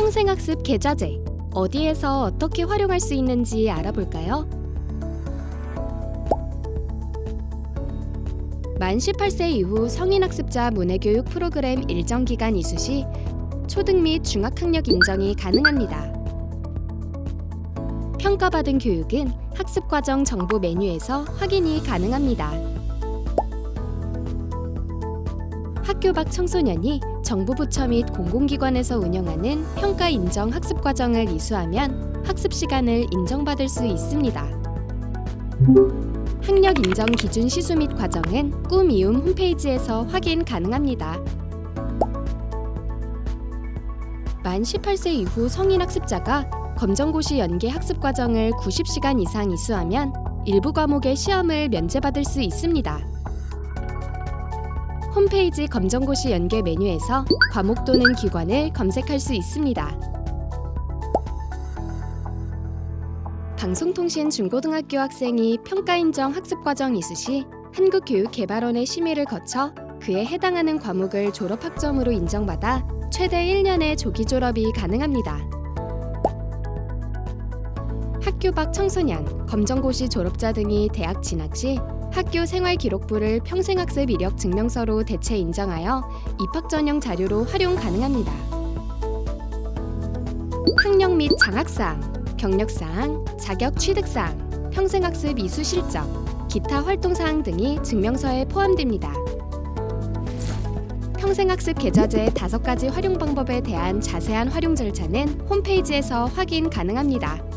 평생학습 계좌제 어디에서 어떻게 활용할 수 있는지 알아볼까요? 만 18세 이후 성인학습자 문해교육 프로그램 일정 기간 이수 시 초등 및 중학학력 인정이 가능합니다. 평가받은 교육은 학습과정 정보 메뉴에서 확인이 가능합니다. 학교 밖 청소년이 정부 부처 및 공공기관에서 운영하는 평가 인정 학습 과정을 이수하면 학습 시간을 인정받을 수 있습니다. 학력 인정 기준 시수 및 과정은 꿈이움 홈페이지에서 확인 가능합니다. 만 18세 이후 성인 학습자가 검정고시 연계 학습 과정을 90시간 이상 이수하면 일부 과목의 시험을 면제받을 수 있습니다. 홈페이지 검정고시 연계 메뉴에서 과목 또는 기관을 검색할 수 있습니다. 방송통신 중고등학교 학생이 평가인정 학습과정 이수 시 한국교육개발원의 심의를 거쳐 그에 해당하는 과목을 졸업학점으로 인정받아 최대 1년의 조기 졸업이 가능합니다. 학교 밖 청소년, 검정고시 졸업자 등이 대학 진학 시 학교 생활 기록부를 평생학습 이력 증명서로 대체 인정하여 입학 전형 자료로 활용 가능합니다. 학력 및 장학사항, 경력사항, 자격 취득사항, 평생학습 이수 실적, 기타 활동 사항 등이 증명서에 포함됩니다. 평생학습 계좌제 다섯 가지 활용 방법에 대한 자세한 활용 절차는 홈페이지에서 확인 가능합니다.